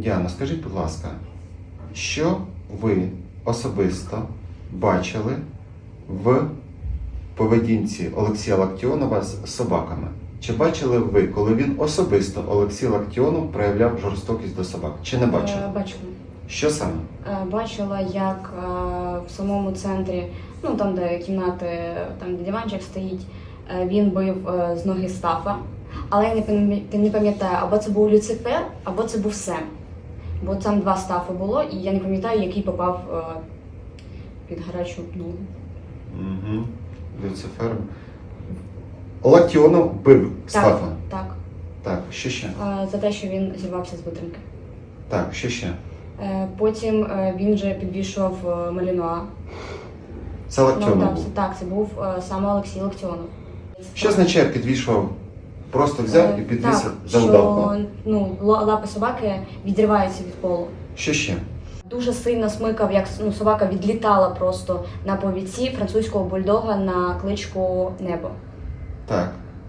Діана, скажіть, будь ласка, що ви особисто бачили в поведінці Олексія Лактіонова з собаками? Чи бачили ви, коли він особисто Олексій Лактіонов проявляв жорстокість до собак? Чи не бачили? Е, Бачила. Що саме? Е, Бачила, як е, в самому центрі, ну там, де кімнати, там де диванчик стоїть, він бив з ноги Стафа. Але я не не пам'ятаю, або це був Люцифер, або це був Сем. Бо там два стафи було, і я не пам'ятаю, який попав е, під гарячу ногу. Угу. Люцифер. Лактіонов бив Стафа. Так, Так, що ще? так. Е, За те, що він зірвався з витримки. Так, що ще? Е, Потім е, він же підвішував е, Малінуа. Це Лактіонов Ну, так, був. це- так, це був е, саме Олексій Локтіонов. Що означає підвішував? Просто взяв і Е, підвісив так, за що, удавку. ну, ла- лапи собаки відриваються від полу. Що ще? Дуже сильно смикав, як ну, собака відлітала просто на повідці французького бульдога на кличку Небо. Так.